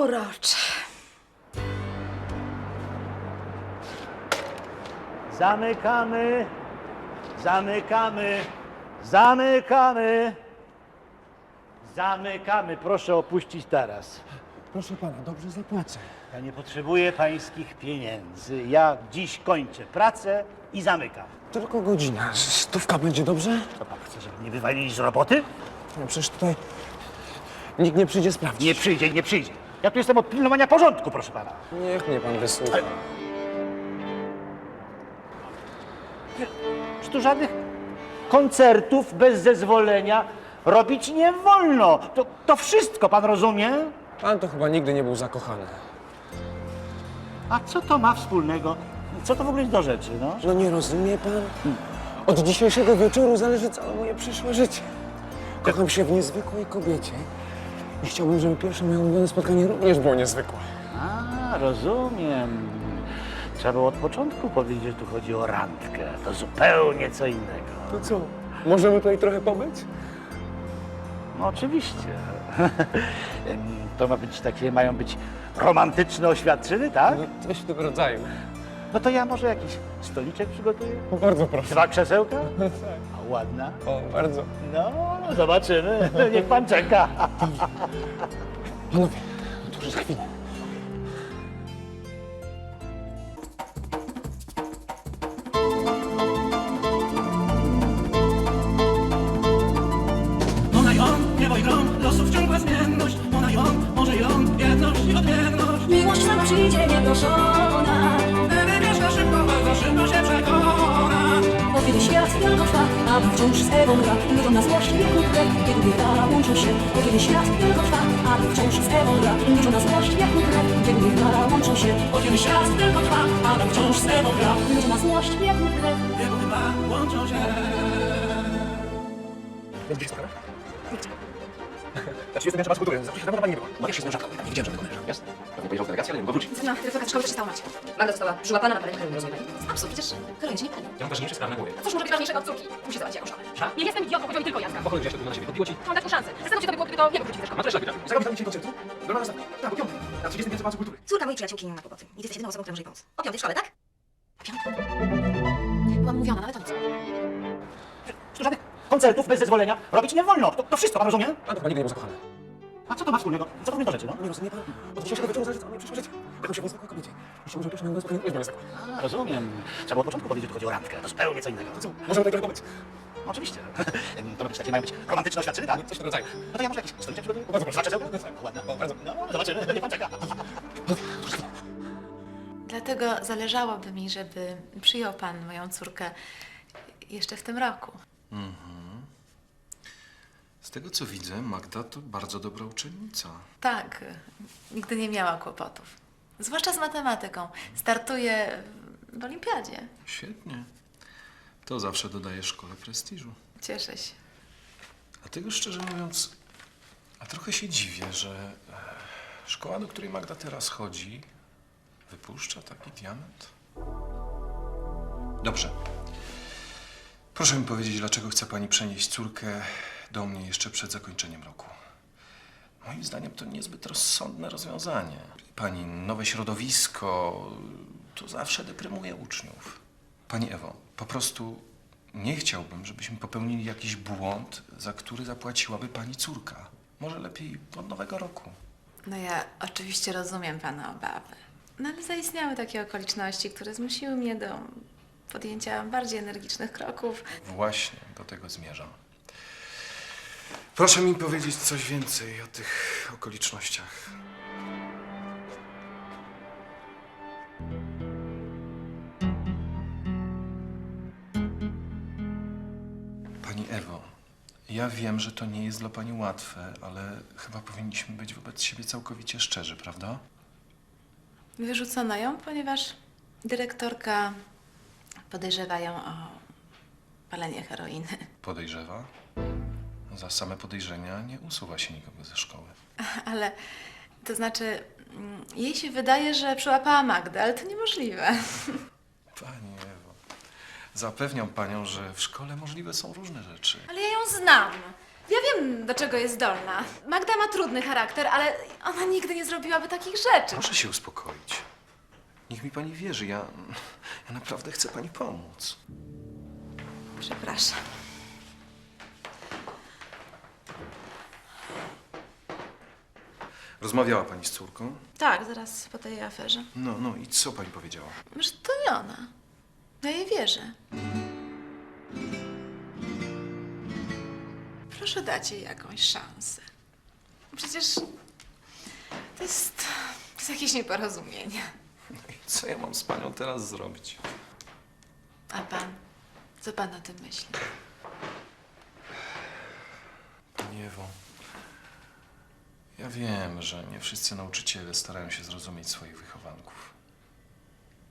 Urocze. Zamykamy, zamykamy, zamykamy, zamykamy. Proszę opuścić taras. Proszę pana, dobrze zapłacę. Ja nie potrzebuję pańskich pieniędzy. Ja dziś kończę pracę i zamykam. Tylko godzina. Stówka będzie dobrze? Co pan chce, żeby mnie wywalili z roboty? No przecież tutaj nikt nie przyjdzie sprawdzić. Nie przyjdzie, nie przyjdzie. Ja tu jestem od pilnowania porządku, proszę pana. Niech mnie pan wysłucha. Czy tu żadnych koncertów bez zezwolenia robić nie wolno. To, to wszystko, pan rozumie? Pan to chyba nigdy nie był zakochany. A co to ma wspólnego? Co to w ogóle jest do rzeczy, no? No nie rozumie pan? Od dzisiejszego wieczoru zależy całe moje przyszłe życie. Kocham się w niezwykłej kobiecie. I chciałbym, żeby pierwsze moje ulubione spotkanie również było niezwykłe. A, rozumiem. Trzeba było od początku powiedzieć, że tu chodzi o randkę. To zupełnie co innego. To co? Możemy tutaj trochę pobyć? No oczywiście. Em, to ma być takie, mają być romantyczne oświadczyny, tak? No, coś w tym rodzaju. No to ja może jakiś stoliczek przygotuję? O, bardzo proszę. Dwa krzesełka? A ładna? O, bardzo. No, zobaczymy. Niech pan czeka. Panowie, to już jest chwila. Ona i on, niebo i grom, losów ciągła zmienność Ona i on, może i on, jedność i odmienność Miłość sama przyjdzie nieproszona. A wciąż z Ewą gra, ludziom na wieku krew, kiedy dwa łączą się. Bo kiedy świat tylko trwa, a wciąż z Ewą gra, ludziom na wieku krew, kiedy dwa łączą się. Bo kiedy świat tylko trwa, ale wciąż z tebą gra Ludziom na wieku krew. Jego chyba łączą się Będzie sprawę? Znaczy jestem jeszcze kultury, zawsze się dawno pani nie była. Maria się z nią rzadko, nie widziałem, że wykonujesz. Jasne. Pewnie pojechał z delegacji, ale nie mógł wrócić. No, dyrektorka szkoły też stała macie. Magda została przyłapana na paleniu, rozumie pani? Absurd, przecież Karolinie nie pani. Ja mam ważniejsze sprawy na głowie. Cóż może być ważniejszego od córki? Musi zobaczyć jakąś szkołę. Nie jestem idiotką, powiedział mi tylko Janka. Po cholerę wziąłeś to na siebie. Podbiło ci. Mam taką szansę. Zastanów się, to by było, gdyby to nie wrócić ze szkoły. Ma też zapytam. Zagramy tam dzisiaj koncertu? Normalna stawka. Tak, o piątej. Na 35 Pałacu Kultury. Córka mojej przyjaciółki nie ma kłopoty. I ty jesteś jedyną osobą, która może jej pomóc. O piątej w szkole, tak? O piątej? Byłam mówiona, ale to nic. Koncertów bez zezwolenia robić nie wolno. To, to wszystko, pan rozumie? Pan to chyba nigdy nie był zakochany. A co to ma wspólnego? Co to mnie do rzeczy, no? Nie rozumie pan? Od dzisiejszego wieczoru zależy całe moje przyszłe życie. Kocham się w niezwykłej kobiecie. I chciałbym, żeby pierwsze moje ulubione spotkanie również było niezwykłe. A, rozumiem. Trzeba było od początku powiedzieć, że tu chodzi o randkę. To zupełnie co innego. Co? Możemy trochę pobyć? No, oczywiście. To być takie, mają być romantyczne oświadczyny, tak? Coś w tym rodzaju. No to ja może jakiś stoliczek przygotuję? Bardzo proszę. Dwa krzesełka? Ładna. bardzo. No, zobaczymy. Niech pan czeka. Dlatego zależałoby mi, żeby przyjął pan moją córkę jeszcze w tym roku. Z tego co widzę, Magda to bardzo dobra uczennica. Tak, nigdy nie miała kłopotów. Zwłaszcza z matematyką. Startuje w olimpiadzie. Świetnie. To zawsze dodaje szkole prestiżu. Cieszę się. Dlatego szczerze mówiąc, a trochę się dziwię, że e, szkoła, do której Magda teraz chodzi, wypuszcza taki diament. Dobrze. Proszę mi powiedzieć, dlaczego chce pani przenieść córkę do mnie jeszcze przed zakończeniem roku. Moim zdaniem to niezbyt rozsądne rozwiązanie. Pani nowe środowisko to zawsze deprymuje uczniów. Pani Ewo, po prostu nie chciałbym, żebyśmy popełnili jakiś błąd, za który zapłaciłaby pani córka. Może lepiej od nowego roku. No ja oczywiście rozumiem pana obawy. No ale zaistniały takie okoliczności, które zmusiły mnie do podjęcia bardziej energicznych kroków. Właśnie do tego zmierzam. Proszę mi powiedzieć coś więcej o tych okolicznościach. Pani Ewo, ja wiem, że to nie jest dla pani łatwe, ale chyba powinniśmy być wobec siebie całkowicie szczerzy, prawda? Wyrzucono ją, ponieważ dyrektorka podejrzewa ją o palenie heroiny. Podejrzewa? Za same podejrzenia nie usuwa się nikogo ze szkoły. Ale to znaczy, mm, jej się wydaje, że przyłapała Magdę, ale to niemożliwe. Pani Ewo, zapewniam panią, że w szkole możliwe są różne rzeczy. Ale ja ją znam. Ja wiem, do czego jest zdolna. Magda ma trudny charakter, ale ona nigdy nie zrobiłaby takich rzeczy. Proszę się uspokoić. Niech mi pani wierzy, ja, ja naprawdę chcę pani pomóc. Przepraszam. Rozmawiała pani z córką? Tak, zaraz po tej aferze. No, no i co pani powiedziała? Że to nie ona. Ja jej wierzę. Proszę dać jej jakąś szansę. Przecież to jest, to jest jakieś nieporozumienie. No i co ja mam z panią teraz zrobić? A pan? Co pan o tym myśli? Niewo. Ja wiem, że nie wszyscy nauczyciele starają się zrozumieć swoich wychowanków.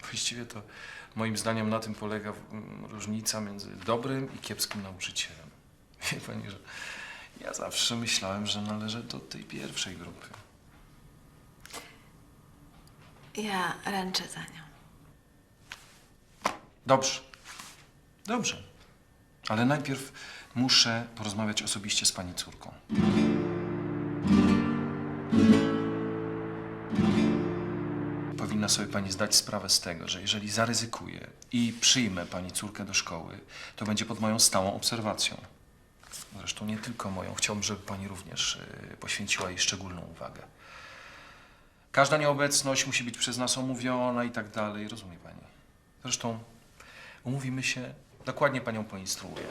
Właściwie to moim zdaniem na tym polega mm, różnica między dobrym i kiepskim nauczycielem. Wie pani, że ja zawsze myślałem, że należę do tej pierwszej grupy. Ja ręczę za nią. Dobrze. Dobrze. Ale najpierw muszę porozmawiać osobiście z pani córką. Powinna sobie pani zdać sprawę z tego, że jeżeli zaryzykuję i przyjmę pani córkę do szkoły, to będzie pod moją stałą obserwacją. Zresztą nie tylko moją. Chciałbym, żeby pani również y, poświęciła jej szczególną uwagę. Każda nieobecność musi być przez nas omówiona i tak dalej, rozumie pani. Zresztą umówimy się, dokładnie panią poinstruuję.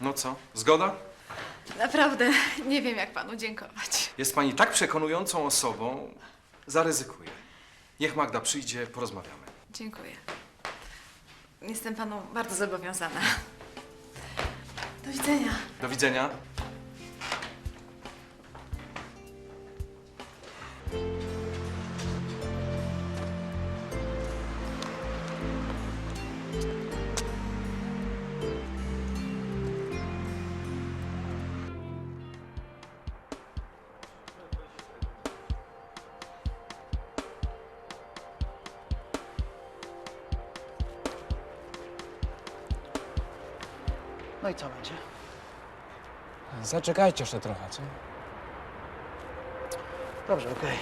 No co, zgoda? Naprawdę nie wiem, jak panu dziękować. Jest pani tak przekonującą osobą, zaryzykuję. Niech Magda przyjdzie, porozmawiamy. Dziękuję. Jestem panu bardzo zobowiązana. Do widzenia. Do widzenia. No i co będzie? Zaczekajcie jeszcze trochę, co? Dobrze, okej.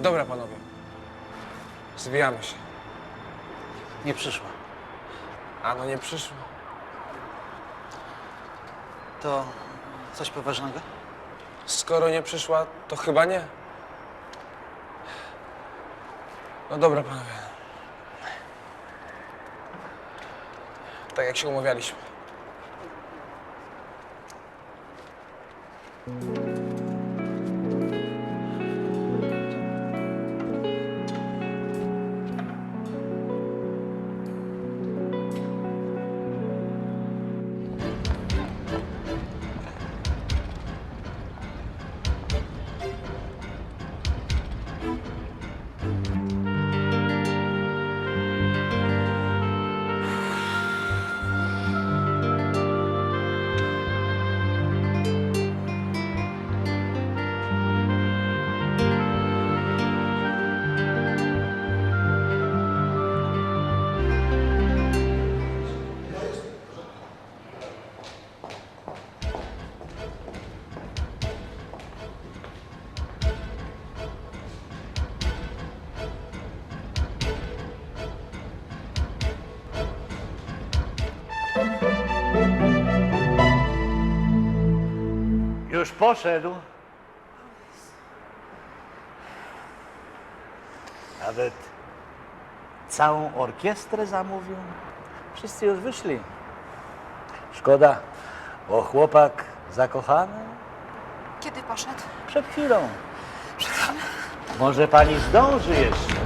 Dobra, panowie. Zwijamy się. Nie przyszła. A no nie przyszło. To coś poważnego? Skoro nie przyszła, to chyba nie. No dobra, panowie. Tak jak się umawialiśmy. Poszedł. Nawet całą orkiestrę zamówił. Wszyscy już wyszli. Szkoda, O chłopak zakochany? Kiedy poszedł? Przed chwilą. Może pani zdąży jeszcze.